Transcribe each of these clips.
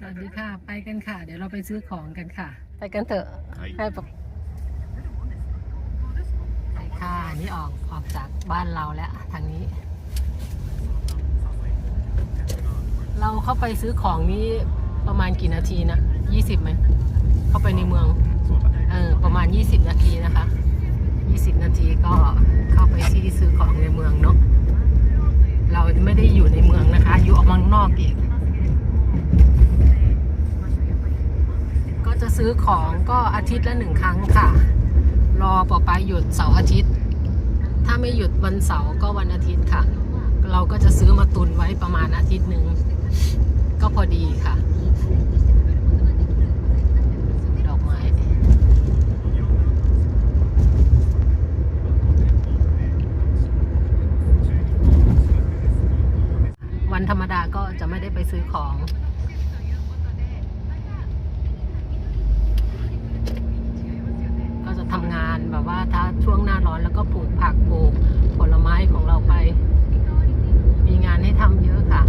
สวัสดีค่ะ ไปกันค่ะ เดี๋ยวเราไปซื้อของกันค่ะ ไปกันเถอะ はい ให้ปะไปค่ะอันนี่ออกออกจากบ้านเราแล้วทางนี้ เราเข้าไปซื้อของนี้ประมาณกี่นาทีนะยี่สิบไหม เข้าไปในเมือง そうだね เออ ประมาณ 20 นาทีนะคะ 20 นาทีก็เข้าไปที่ซื้อของในเมืองเนาะ เราไม่ได้อยู่ในเมืองนะคะ อยู่ออกมางนอกอีก จะซื้อของก็อาทิตย์ละหนึ่งครั้งค่ะ รอปอไปหยุดเสาร์อาทิตย์ ถ้าไม่หยุดวันเสาร์ก็วันอาทิตย์ค่ะ เราก็จะซื้อมาตุนไว้ประมาณอาทิตย์หนึ่งก็พอดีค่ะดอกไม้วันธรรมดาก็จะไม่ได้ไปซื้อของ ก็จะ ทำงานแบบว่าถ้าช่วงหน้าร้อนแล้วก็ปลูกผักปลูกผลไม้ของเราไป มีงานให้ทำเยอะค่ะ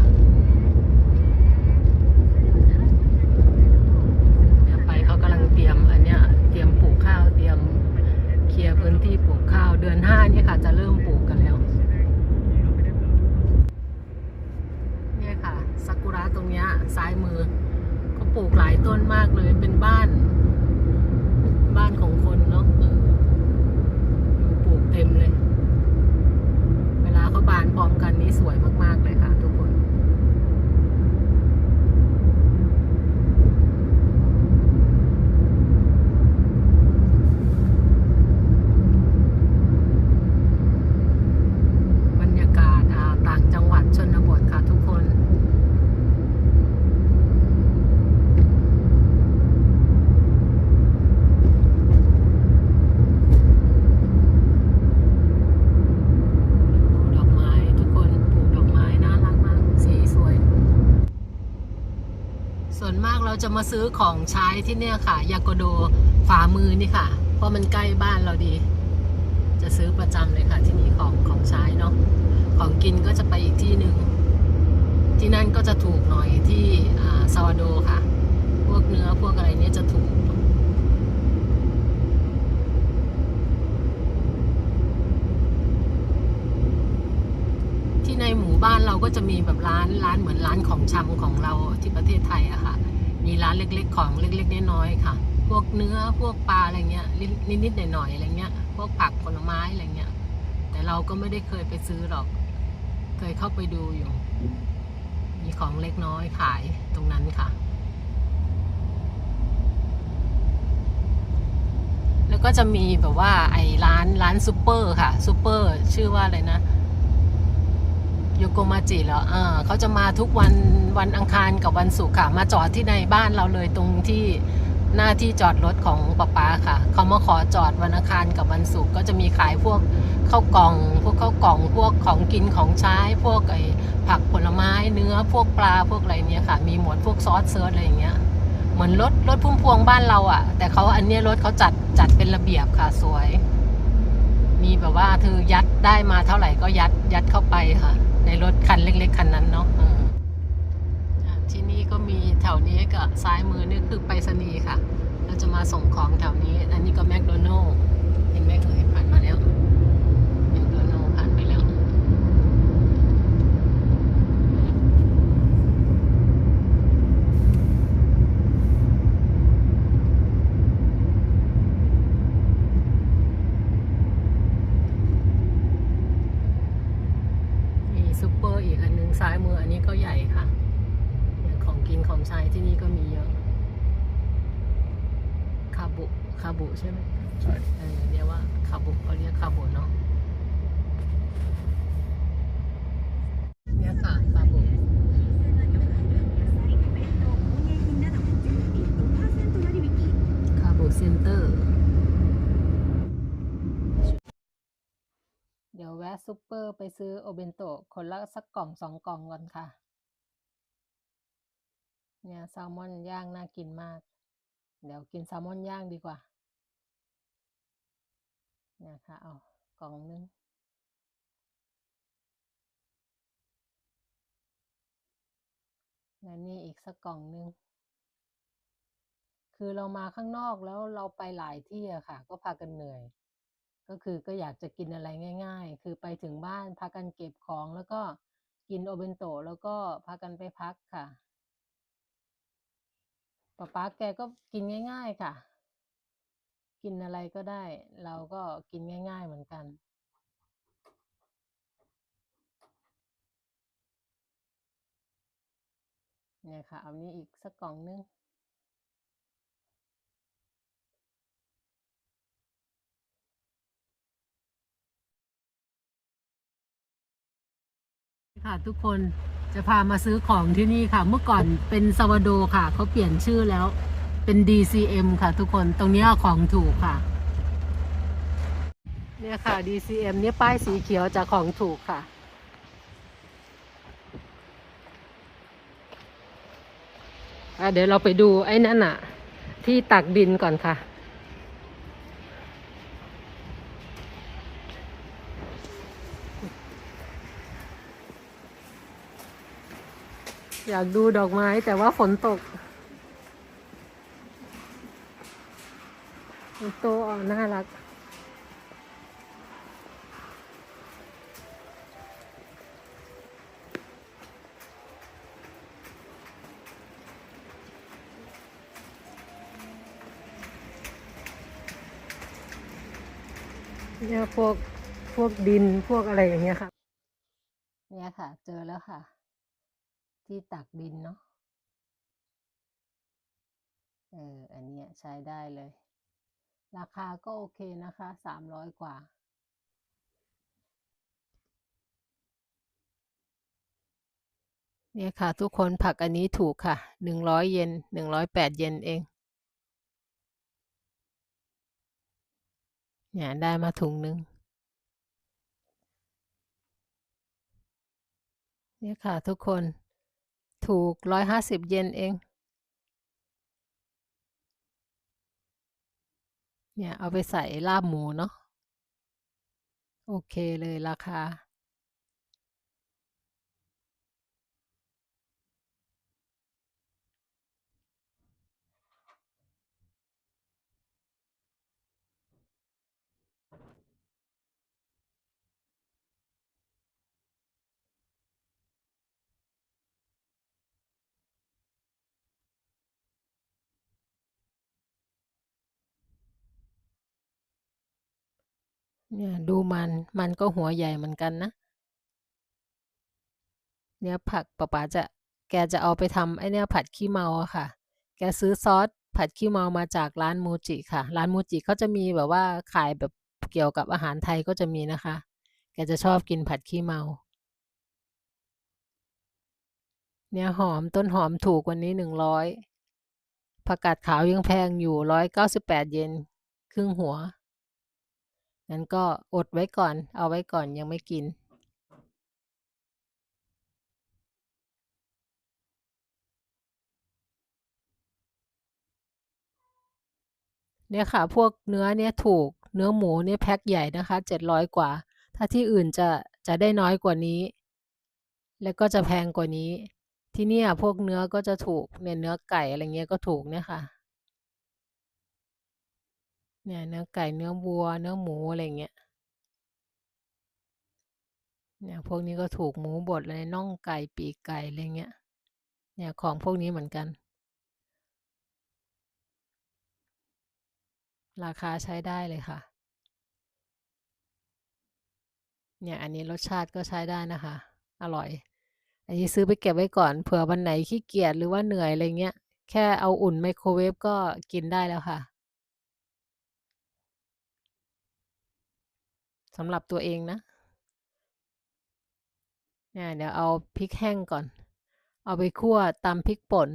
เนี่ยไปเขากำลังเตรียมอันเนี้ยเตรียมปลูกข้าวเตรียมเคลียร์พื้นที่ปลูกข้าวเดือนห้าเนี่ยค่ะ จะเริ่มปลูกกันแล้ว เนี่ยค่ะซากุระตรงเนี้ยซ้ายมือเขาปลูกหลายต้นมากเลยเป็นบ้าน บ้านของคนเนาะเออปลูกเต็มเลย เวลาเขาบานพร้อมกันนี่สวยมาก ๆ เลยค่ะ ทุกคน บรรยากาศอ่าต่างจังหวัดชนบทค่ะทุกคน ดอกไม้ทุกคนปลูกดอกไม้น่ารักมาก สีสวย ส่วน มาซื้อของใช้ที่เนี่ยค่ะ ยาโกโดฝ่ามือนี่ค่ะ เพราะมันใกล้บ้านเราดี จะซื้อประจำเลยค่ะ ที่นี่ของของใช้เนาะของกินก็จะไปอีกที่หนึ่งที่นั่นก็จะถูกหน่อยที่ซาวาโดค่ะ พวกเนื้อพวกอะไรเนี้ยจะถูกที่ในหมู่บ้านเราก็จะมีแบบร้านร้านเหมือนร้านของชำของเราที่ประเทศไทยอะค่ะ มีร้านเล็กๆ ของเล็กๆน้อยๆค่ะ พวกเนื้อพวกปลาอะไรเงี้ยนิดๆหน่อยๆอะไรเงี้ย พวกผักผลไม้อะไรเงี้ย แต่เราก็ไม่ได้เคยไปซื้อหรอก เคยเข้าไปดูอยู่ มีของเล็กน้อยขายตรงนั้นค่ะ แล้วก็จะมีแบบว่าไอ้ร้านร้านซูเปอร์ค่ะซูเปอร์ชื่อว่าอะไรนะ โยโกมาจิเหรออ่าเขาจะมาทุกวันวันอังคารกับวันศุกร์ค่ะ มาจอดที่ในบ้านเราเลยตรงที่หน้าที่จอดรถของป๊าป๊าค่ะ เขามาขอจอดวันอังคารกับวันศุกร์ก็จะมีขายพวกข้าวกล่อง พวกข้าวกล่อง พวกของกินของใช้ พวกไอ้ผักผลไม้เนื้อพวกปลาพวกอะไรเนี้ยค่ะ มีหมดพวกซอสเซิร์ชอะไรอย่างเงี้ย เหมือนรถรถพุ่มพวงบ้านเราอะ่ะ แต่เขาอันเนี้ยรถเขาจัดจัดเป็นระเบียบค่ะสวย มีแบบว่าเธอยัดได้มาเท่าไหร่ก็ยัดยัดเข้าไปค่ะ ในรถคันเล็ก ๆ คันนั้นเนาะที่นี่ก็มีแถวนี้กับซ้ายมือนี่คือไปรษณีย์ค่ะ เราจะมาส่งของแถวนี้ อันนี้ก็แมคโดนัลล์เห็นไหมเอ่ยผ่านมาแล้วแมคโดนัลล์ผ่านไปแล้ว มีซูเปอร์อีกอันนึงซ้ายมืออันนี้ก็ใหญ่ค่ะเนี่ยของกินของใช้ที่นี่ก็มีเยอะ คาบุคาบุ ใช่เออเรียกว่าคาบุเขาเรียกคาบุเนาะเนี่ยค่ะคาบุคาบุเซ็นเตอร์ เดี๋ยวแวะซูเปอร์ไปซื้อโอเบนโตะคนละสักกล่องสองกล่องก่อนค่ะ เนี่ยแซลมอนย่างน่ากินมาก เดี๋ยวกินแซลมอนย่างดีกว่า นี่ยค่ะเอากล่องนึงและนี่อีกสักกล่องนึง คือเรามาข้างนอกแล้วเราไปหลายที่อะค่ะ ก็พากันเหนื่อย ก็คือก็อยากจะกินอะไรง่าย ๆ คือไปถึงบ้านพากันเก็บของแล้วก็กินโอเบนโตแล้วก็พากันไปพักค่ะป๊าป๊าแกก็กินง่าย ๆ ค่ะ กินอะไรก็ได้ เราก็กินง่าย ๆเหมือนกัน เนี่ยค่ะ เอานี้อีกสักกล่องหนึ่งค่ะทุกคนจะพามาซื้อของที่นี่ค่ะ เมื่อก่อนเป็นซาวโดค่ะ เขาเปลี่ยนชื่อแล้ว เป็น DCM ค่ะทุกคนตรงนี้ของถูกค่ะ เนี่ยค่ะ DCM เนี่ยป้ายสีเขียวจากของถูกค่ะ เดี๋ยวเราไปดูไอ้นั่นน่ะที่ตักดินก่อนค่ะ อยากดูดอกไม้แต่ว่าฝนตก โตอ่อนน่ารัก เนี่ยพวกพวกดินพวกอะไรอย่างเงี้ยค่ะ เนี่ยค่ะ เจอแล้วค่ะ ที่ตักดินเนาะเอออันเนี้ยใช้ได้เลย ราคาก็โอเคนะคะสามร้อยกว่า เนี่ยค่ะ ทุกคนผักอันนี้ถูกค่ะหนึ่งร้อยเยนหนึ่งร้อยแปดเยนเอง เนี่ย ได้มาถุงหนึ่งเนี่ยค่ะ ทุกคนถูกร้อยห้าสิบเยนเอง เนี่ยเอาไปใส่ลาบหมูเนาะ โอเคเลยราคา เนี่ยดูมันมันก็หัวใหญ่เหมือนกันนะ เนี่ยผักป๊าป๊าจะแกจะเอาไปทำไอเนี่ยผัดขี้เมาอะค่ะ แกซื้อซอสผัดขี้เมามาจากร้านมูจิค่ะ ร้านมูจิเขาจะมีแบบว่าขายแบบเกี่ยวกับอาหารไทยก็จะมีนะคะ แกจะชอบกินผัดขี้เมา เนี่ยหอมต้นหอมถูกกวันนี้หนึ่งร้อยผักกาดขาวยังแพงอยู่ร้อยเก้าสิบแปดเยนครึ่งหัว งั้นก็อดไว้ก่อน เอาไว้ก่อนยังไม่กิน เนี่ยค่ะ พวกเนื้อเนี่ยถูกเนื้อหมูเนี่ยแพ็คใหญ่นะคะเจ็ดร้อยกว่า ถ้าที่อื่นจะจะได้น้อยกว่านี้ แล้วก็จะแพงกว่านี้ ที่เนี่ยพวกเนื้อก็จะถูกเนี่ยเนื้อไก่อะไรเงี้ยก็ถูกเนี่ยค่ะ เนี่ยเนื้อไก่เนื้อวัว เนื้อหมูอะไรเงี้ยเนี่ยพวกนี้ก็ถูกหมูบดเลยน่องไก่ปีกไก่อะไรเงี้ยเนี่ยของพวกนี้เหมือนกัน ราคาใช้ได้เลยค่ะเนี่ยอันนี้รสชาติก็ใช้ได้นะคะ อร่อย อันนี้ซื้อไปเก็บไว้ก่อนเผื่อวันไหนขี้เกียจหรือว่าเหนื่อยอะไรเงี้ยแค่เอาอุ่นไมโครเวฟก็กินได้แล้วค่ะ สำหรับตัวเองนะเนี่ยเดี๋ยวเอาพริกแห้งก่อน เอาไปคั่วตำพริกป่น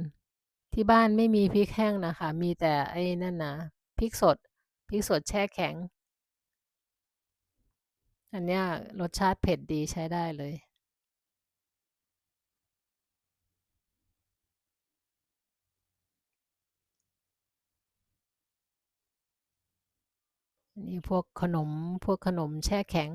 ที่บ้านไม่มีพริกแห้งนะคะ มีแต่ไอ้นั่นนะพริกสดพริกสดแช่แข็ง อันเนี้ยรสชาติเผ็ดดีใช้ได้เลย นี่พวกขนมพวกขนมแช่แข็ง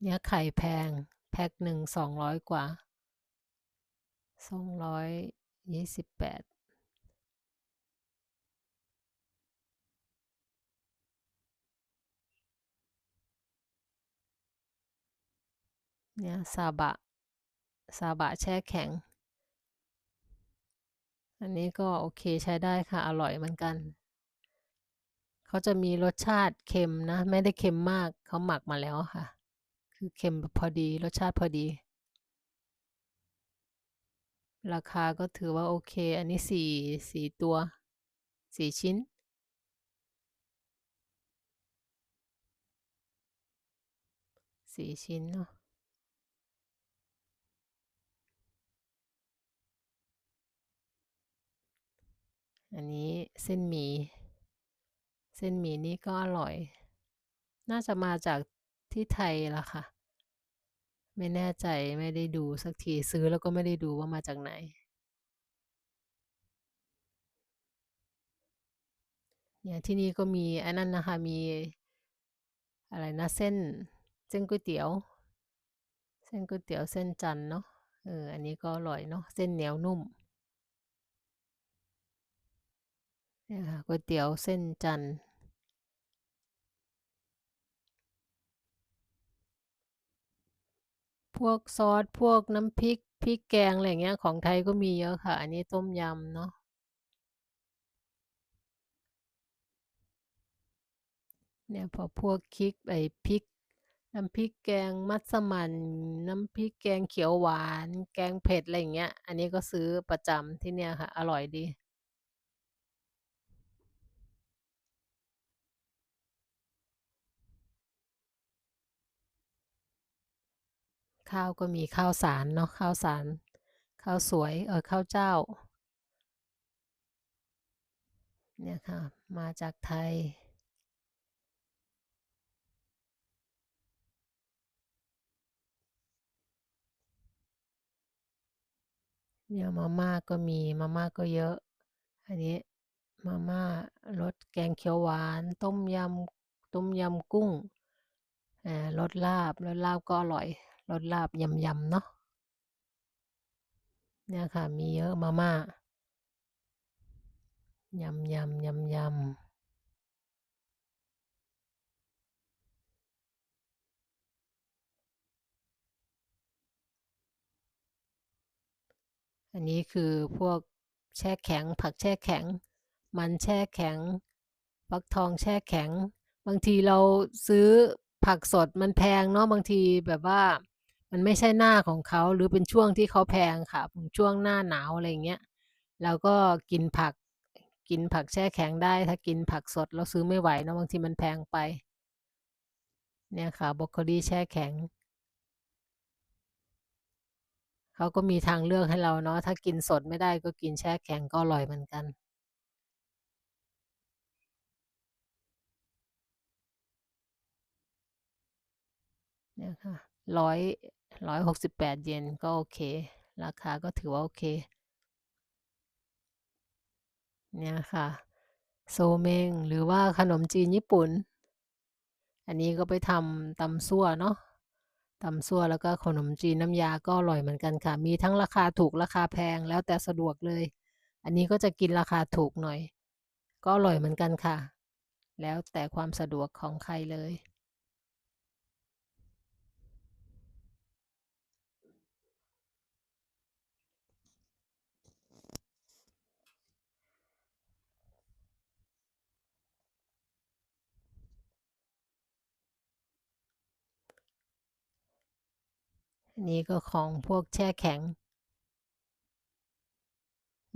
เนื้อไข่แพง แพ็คหนึ่งสองร้อยกว่าสองร้อยยี่สิบแปด เนี่ยซาบะซาบะแช่แข็ง อันนี้ก็โอเคใช้ได้ค่ะ อร่อยเหมือนกัน เขาจะมีรสชาติเค็มนะ ไม่ได้เค็มมากเขาหมักมาแล้วค่ะ คือเค็มพอดีรสชาติพอดี ราคาก็ถือว่าโอเค อันนี้สี่สี่ตัวสี่ชิ้นสี่ชิ้นเนาะ อันนี้เส้นหมี่เส้นหมี่นี่ก็อร่อย น่าจะมาจากที่ไทยละค่ะ ไม่แน่ใจไม่ได้ดูสักทีซื้อแล้วก็ไม่ได้ดูว่ามาจากไหน เนี่ยที่นี่ก็มีอันนั้นนะคะมี อะไรนะเส้น เส้นก๋วยเตี๋ยว เส้นก๋วยเตี๋ยวเส้นจันเนาะเอออันนี้ก็อร่อยเนาะเส้นเหนียวนุ่ม เนี่ยค่ะก๋วยเตี๋ยวเส้นจันทร์พวกซอสพวกน้ำพริกพริกแกงอะไรเงี้ยของไทยก็มีเยอะค่ะ อันนี้ต้มยำเนาะเนี่ยพอพวกคลิกไอ้พริก น้ำพริกแกงมัสมั่นน้ำพริกแกงเขียวหวาน แกงเผ็ดอะไรเงี้ย อันนี้ก็ซื้อประจำที่เนี่ยค่ะ อร่อยดี ข้าวก็มีข้าวสารเนาะข้าวสาร ข้าวสวยเออข้าวเจ้าเนี่ยค่ะมาจากไทยเนี่ยมาม่าก็มีมาม่าก็เยอะ อันนี้มาม่ารสแกงเขียวหวาน ต้มยำต้มยำกุ้งอ่ารสลาบรสลาบก็อร่อย รสลาบยำๆเนาะเนี่ยค่ะ มีเยอะมาม่ายำๆยำๆอันนี้คือพวกแช่แข็ง ผักแช่แข็ง มันแช่แข็งฟักทองแช่แข็ง บางทีเราซื้อผักสดมันแพงเนาะบางทีแบบว่า มันไม่ใช่หน้าของเขาหรือเป็นช่วงที่เขาแพงค่ะช่วงหน้าหนาวอะไรเงี้ยเราก็กินผักกินผักแช่แข็งได้ ถ้ากินผักสดเราซื้อไม่ไหวเนาะบางทีมันแพงไป เนี่ยค่ะบรอกโคลีแช่แข็งเขาก็มีทางเลือกให้เราเนาะถ้ากินสดไม่ได้ก็กินแช่แข็งก็อร่อยเหมือนกันเนี่ยค่ะร้อย 168 เยนก็โอเค ราคาก็ถือว่าโอเค เนี่ยค่ะ โซเมงหรือว่าขนมจีนญี่ปุ่น อันนี้ก็ไปทำตำซั่วเนาะตำซั่วแล้วก็ขนมจีนน้ำยาก็อร่อยเหมือนกันค่ะ มีทั้งราคาถูกราคาแพงแล้วแต่สะดวกเลย อันนี้ก็จะกินราคาถูกหน่อย ก็อร่อยเหมือนกันค่ะ แล้วแต่ความสะดวกของใครเลย นนี้ก็ของพวกแช่แข็ง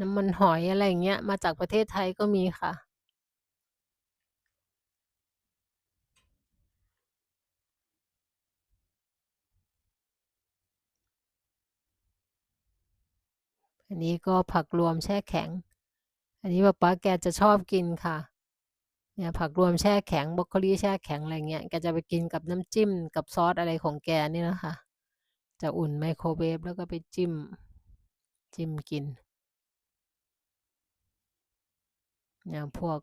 น้ำมันหอยอะไรเงี้ย มาจากประเทศไทยก็มีค่ะ อันนี้ก็ผักรวมแช่แข็ง อันนี้ป๊าป๊าแกจะชอบกินค่ะเนี่ยผักรวมแช่แข็งบรอกโคลีแช่แข็งอะไรเงี้ยแกจะไปกินกับน้ำจิ้มกับซอสอะไรของแกนี่นะคะ จะอุ่นไมโครเวฟแล้วก็ไปจิ้ม จิ้มกินเนี่ยพวก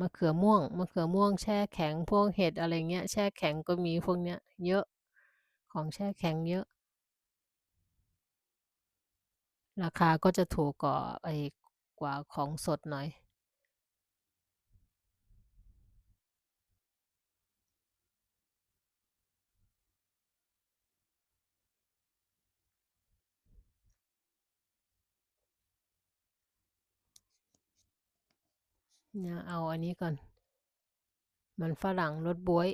มะเขือม่วงมะเขือม่วงแช่แข็งพวกเห็ดอะไรเงี้ยแช่แข็งก็มีพวกเนี้ย เยอะของแช่แข็งเยอะ ราคาก็จะถูกกว่าไอ้กว่าของสดหน่อย เนี่ยเอาอันนี้ก่อน มันฝรั่งรสบวย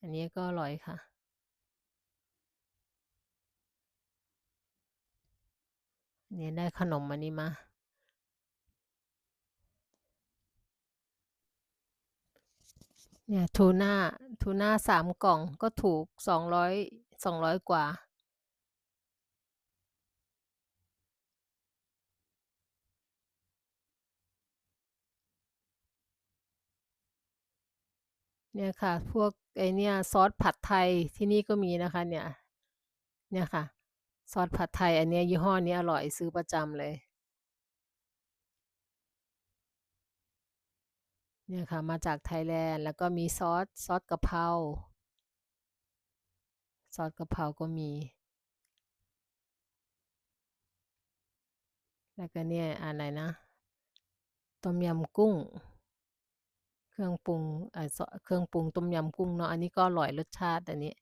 อันนี้ก็อร่อยค่ะ เนี่ยได้ขนมอันนี้มา เนี่ยทูน่าทูน่าสามกล่องก็ถูกสองร้อยสองร้อยกว่า เนี่ยค่ะ พวกไอเนี่ยซอสผัดไทยที่นี่ก็มีนะคะ เนี่ย เนี่ยค่ะ ซอสผัดไทย อันเนี้ยยี่ห้อนี้อร่อยซื้อประจำเลย เนี่ยค่ะ มาจากไทยแลนด์ แล้วก็มีซอสซอสกะเพราซอสกะเพราก็มี แล้วก็เนี่ยอะไรนะ ต้มยำกุ้ง เครื่องปรุงเอ่อซอเครื่องปรุงต้มยำกุ้งเนาะอันนี้ก็อร่อยรสชาติอันนี้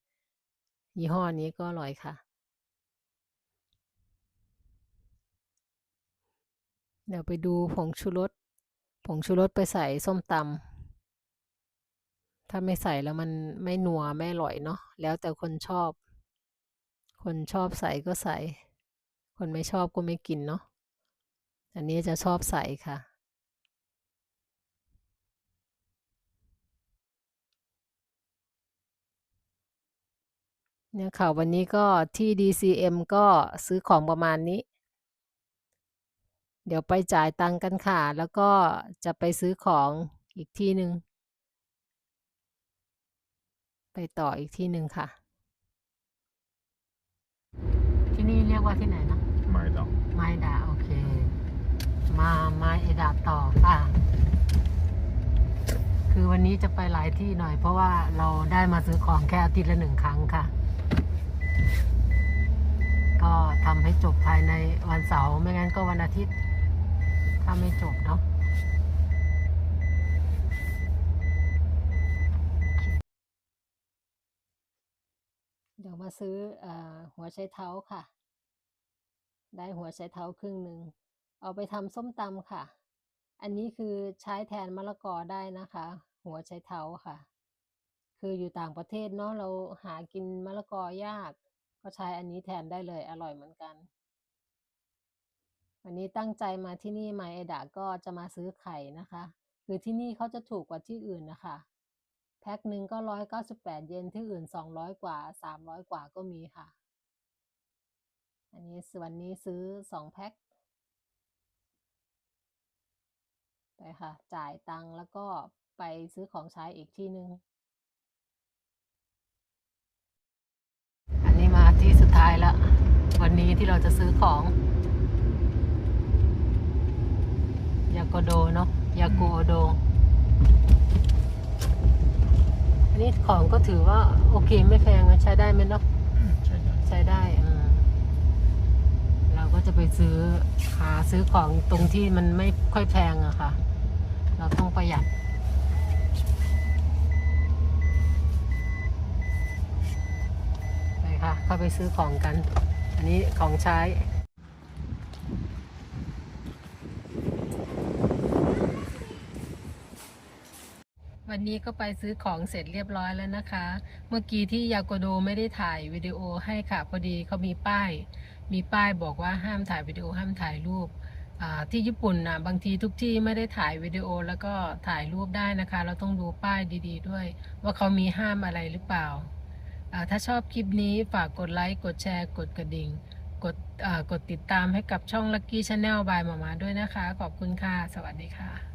ยี่ห้อนี้ก็อร่อยค่ะ เดี๋ยวไปดูผงชูรสผงชูรสไปใส่ส้มตำถ้าไม่ใส่แล้วมันไม่นัวไม่อร่อยเนาะแล้วแต่คนชอบ คนชอบใส่ก็ใส่ คนไม่ชอบก็ไม่กินเนาะอันนี้จะชอบใส่ค่ะ เนี่ยค่ะวันนี้ก็ที่ DCM ก็ซื้อของประมาณนี้ เดี๋ยวไปจ่ายตังค์กันค่ะ แล้วก็จะไปซื้อของอีกที่หนึ่งไปต่ออีกที่หนึ่งค่ะ ที่นี่เรียกว่าที่ไหนนะไม้ดอกไม้ดาโอเค มาไม้เอดาต่อค่ะ คือวันนี้จะไปหลายที่หน่อย เพราะว่าเราได้มาซื้อของแค่อาทิตย์ละหนึ่งครั้งค่ะ ก็ทำให้จบภายในวันเสาร์ไม่งั้นก็วันอาทิตย์ ถ้าไม่จบเนาะเดี๋ยวมาซื้อออหัวไชเท้าค่ะ ได้หัวไชเท้าครึ่งหนึ่ง เอาไปทำส้มตำค่ะ อันนี้คือใช้แทนมะละกอได้นะคะ หัวไชเท้าค่ะ คืออยู่ต่างประเทศเนาะเราหากินมะละกอยาก ก็ใช้อันนี้แทนได้เลยอร่อยเหมือนกัน วันนี้ตั้งใจมาที่นี่มาเอดะก็จะมาซื้อไข่นะคะ คือที่นี่เขาจะถูกกว่าที่อื่นนะคะ แพ็คหนึ่งก็ร้อยเก้าสิบแปดเยนที่อื่นสองร้อยกว่าสามร้อยกว่าก็มีค่ะ อันนี้ส่วนนี้ซื้อสองแพ็คไปค่ะ จ่ายตังค์แล้วก็ไปซื้อของใช้อีกที่หนึ่ง นนี้มาที่สุดท้ายแล้ววันนี้ที่เราจะซื้อของ ยาโกโดเนาะยาโกโดอันนี้ของก็ถือว่า โอเคไม่แพงนะใช้ได้ไหมเนาะใช่ได้ใช้ได้อืมเราก็จะไปซื้อหาซื้อของตรงที่มันไม่ค่อยแพงอะค่ะ เราต้องประหยัด ไปค่ะ เข้าไปซื้อของกัน อันนี้ของใช้วันนี้ก็ไปซื้อของเสร็จเรียบร้อยแล้วนะคะ เมื่อกี้ที่ยาโกโดไม่ได้ถ่ายวิดีโอให้ค่ะ พอดีเขามีป้าย มีป้ายบอกว่าห้ามถ่ายวิดีโอห้ามถ่ายรูปที่ญี่ปุ่นนะบางทีทุกที่ไม่ได้ถ่ายวิดีโอแล้วก็ถ่ายรูปได้นะคะ เราต้องดูป้ายดี ๆ ด้วย ว่าเขามีห้ามอะไรหรือเปล่า ถ้าชอบคลิปนี้ฝากกดไลค์ กดแชร์ กดกระดิ่ง กดกดติดตามให้กับช่อง Lucky Channel by มามาด้วยนะคะ ขอบคุณค่ะ สวัสดีค่ะ